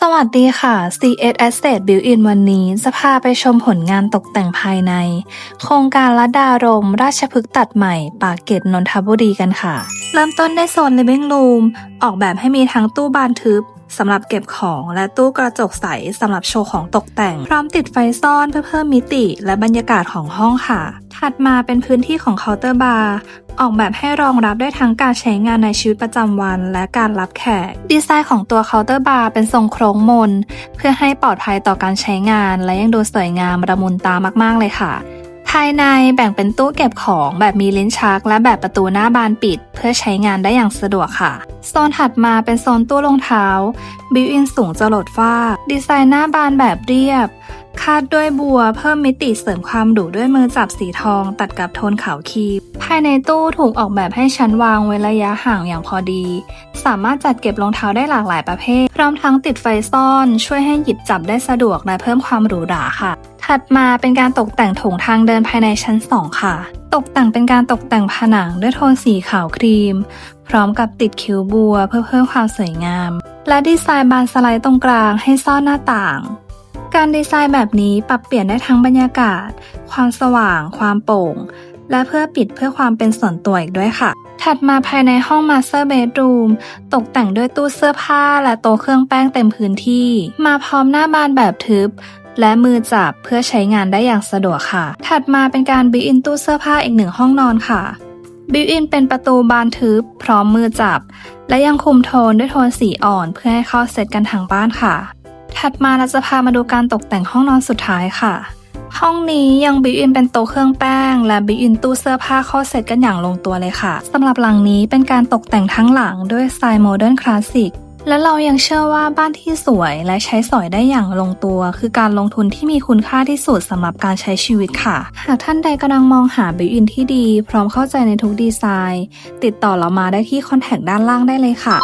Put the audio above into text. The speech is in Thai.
สวัสดีค่ะ CS Estate Built-in วันนี้จะพาไปชมผลงานตกแต่งภายใน โครงการลัดารม ราชพฤกษ์ตัดใหม่ ปากเกร็ดนนทบุรีกันค่ะ เริ่มต้นในโซน Living Room ออกแบบให้มีทั้งตู้บานทึบสำหรับเก็บของและตู้กระจกใสสำหรับโชว์ของตกแต่ง พร้อมติดไฟซ่อนเพื่อเพิ่มมิติและบรรยากาศของห้องค่ะ ถัดมาเป็นพื้นที่ของเคาน์เตอร์บาร์ออกแบบให้รองรับได้ทั้งการใช้งานในชีวิตประจำวัน และการรับแขก ดีไซน์ของตัวเคาน์เตอร์บาร์เป็นทรงโค้งมน เพื่อให้ปลอดภัยต่อการใช้งาน และยังดูสวยงามระมุนตามากๆเลยค่ะายในแบ่งเป็นตู้เก็บของแบบมีลิ้นชัก และแบบประตูหน้าบานปิด เพื่อใช้งานได้อย่างสะดวกค่ะ โซนถัดมาเป็นโซนตู้รองเท้า บิวอินสูงจรดฟ้า ดีไซน์หน้าบานแบบเรียบ คาดด้วยบัวเพิ่มมิติเสริมความดุด้วยมือจับสีทอง ตัดกับโทนขาวครีมภายในตู้ถูกออกแบบให้ชั้นวางไว้ระยะห่างอย่างพอดี สามารถจัดเก็บรองเท้าได้หลากหลายประเภท พร้อมทั้งติดไฟซ่อน ช่วยให้หยิบจับได้สะดวกและเพิ่มความหรูหราค่ะ ถัดมาเป็นการตกแต่งโถงทางเดินภายในชั้น 2 ค่ะ ตกแต่งเป็นการตกแต่งผนังด้วยโทนสีขาวครีม พร้อมกับติดคิ้วบัวเพื่อเพิ่มความสวยงาม และดีไซน์บานสไลด์ตรงกลางให้ซ่อนหน้าต่าง การดีไซน์แบบนี้ปรับเปลี่ยนได้ทั้งบรรยากาศ ความสว่าง ความโปร่ง และเพื่อปิดเพื่อความเป็นส่วนตัวอีกด้วยค่ะ ถัดมาภายในห้อง Master Bedroom ตกแต่งด้วยตู้เสื้อผ้าและโต๊ะเครื่องแป้งเต็มพื้นที่ มาพร้อมหน้าบานแบบทึบ และมือจับเพื่อใช้งานได้อย่างสะดวกค่ะ ถัดมาเป็นการบิวอินตู้เสื้อผ้าอีกหนึ่งห้องนอนค่ะบิวอินเป็นประตูบานทึบพร้อมมือจับ และยังคุมโทนด้วยโทนสีอ่อนเพื่อให้เข้าเซตกันทางบ้านค่ะ ถัดมาเราจะพามาดูการตกแต่งห้องนอนสุดท้ายค่ะ ห้องนี้ยังบิวอินเป็นโต๊ะเครื่องแป้ง และบิวอินตู้เสื้อผ้าเข้าเซตกันอย่างลงตัวเลยค่ะสำหรับหลังนี้เป็นการตกแต่งทั้งหลังด้วยสไตล์โมเดิร์นคลาสสิก และเรายังเชื่อว่าบ้านที่สวยและใช้สอยได้อย่างลงตัว คือการลงทุนที่มีคุณค่าที่สุดสำหรับการใช้ชีวิตค่ะ หากท่านใดกำลังมองหาบิวอินที่ดี พร้อมเข้าใจในทุกดีไซน์ ติดต่อเรามาได้ที่คอนแทคด้านล่างได้เลยค่ะ